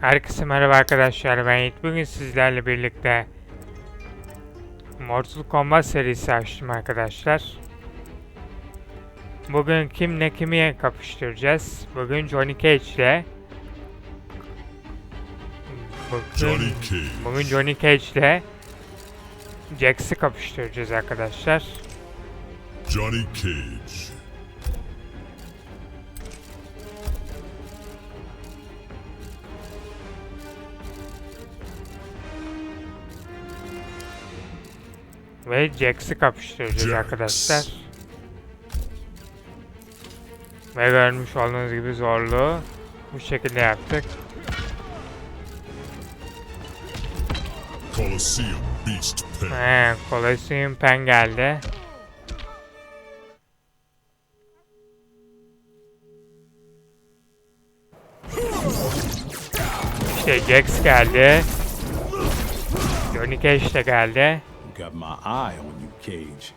Herkese merhaba arkadaşlar ben Yiğit. Bugün sizlerle birlikte Mortal Kombat serisi açtım arkadaşlar. Bugün kimle kimi kapıştıracağız? Bugün Johnny Cage ile Bugün, bugün Johnny Cage ile Jax'i kapıştıracağız arkadaşlar. Johnny Cage. Ve Jax'i kapıştıracağız Jax. arkadaşlar. Ve görmüş olduğunuz gibi zorluğu bu şekilde yaptık. Coliseum Beast Pen. He, Colosseum Pen geldi. İşte Jax geldi. Johnny Cage de geldi. Got my eye on you, Cage.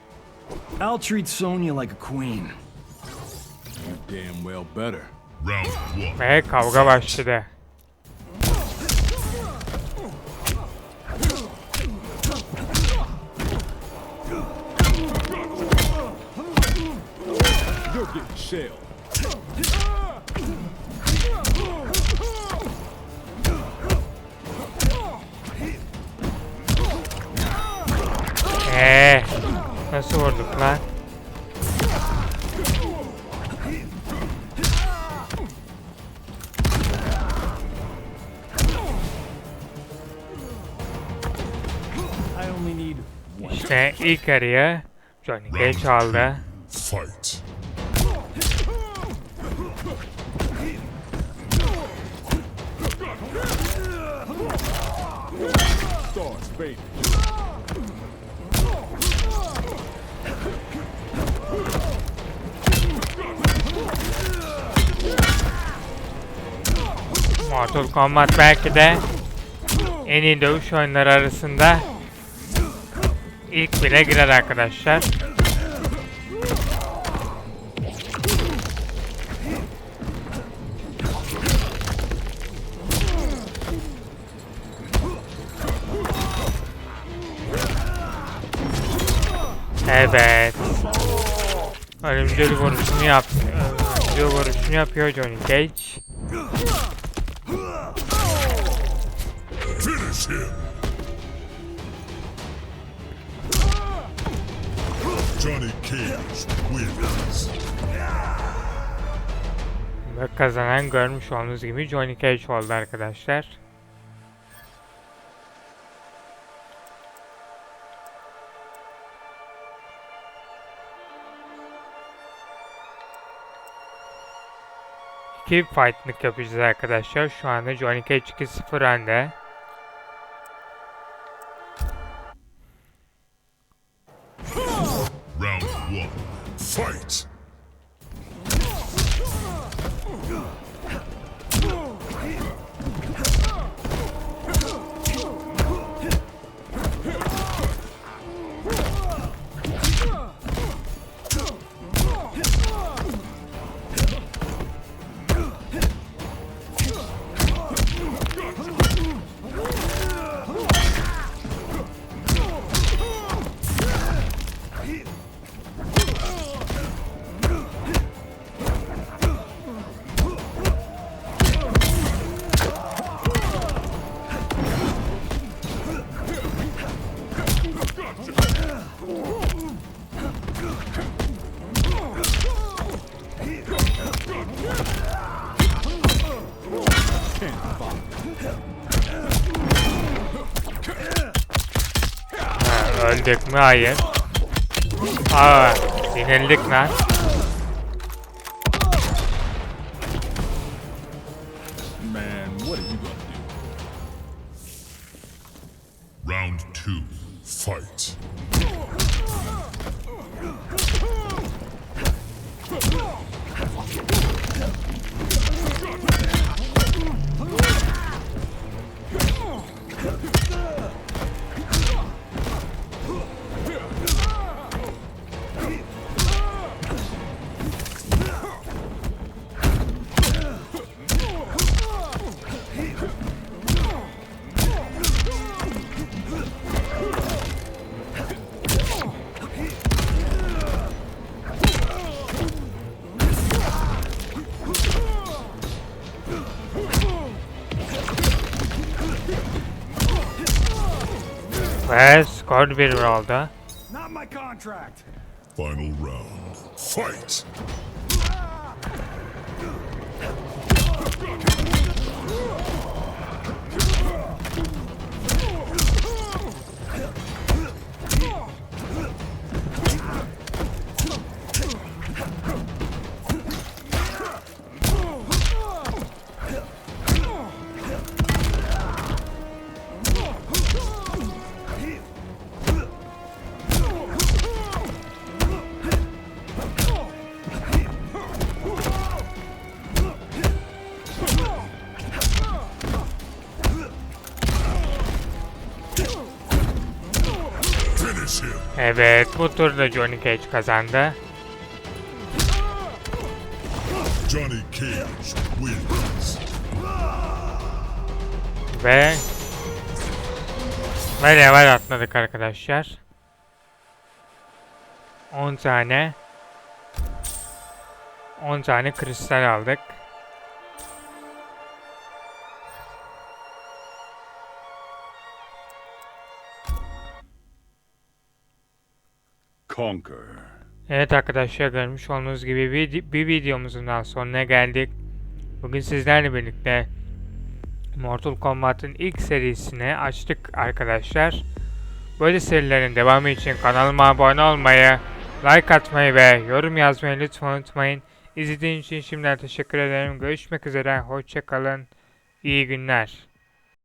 I'll treat Sonya like a queen. You damn well better. Round one. Ve kavga başladı. You're getting shelled. Eee nasıl vurduk lan? I only need one. İşte ilk araya Johnny Cage aldı. Fight. Stars, baby. Mortal Kombat belki de en iyi dövüş oyunları arasında ilk bile girer arkadaşlar. Evet. Ölümcül vuruşunu yap. Ölümcül vuruşunu yapıyor Johnny Cage. Finish him. Johnny Cage wins. Ve kazanan görmüş olduğunuz gibi Johnny Cage oldu arkadaşlar. İki fight'lık yapacağız arkadaşlar. Şu anda Johnny Cage 2-0 önde. One. Fight. Ha, öldük mü? Hayır. Aa, yenildik lan. Ve skor 1-1 oldu. Not my contract. Final round. Fight! Evet bu turda Johnny Cage kazandı. Johnny Cage wins. Ve ve level atladık arkadaşlar. 10 tane 10 tane kristal aldık. Conquer. Evet arkadaşlar görmüş olduğunuz gibi bir, bir videomuzun daha sonuna geldik. Bugün sizlerle birlikte Mortal Kombat'ın ilk serisini açtık arkadaşlar. Böyle serilerin devamı için kanalıma abone olmayı, like atmayı ve yorum yazmayı lütfen unutmayın. İzlediğiniz için şimdiden teşekkür ederim. Görüşmek üzere, hoşçakalın, iyi günler.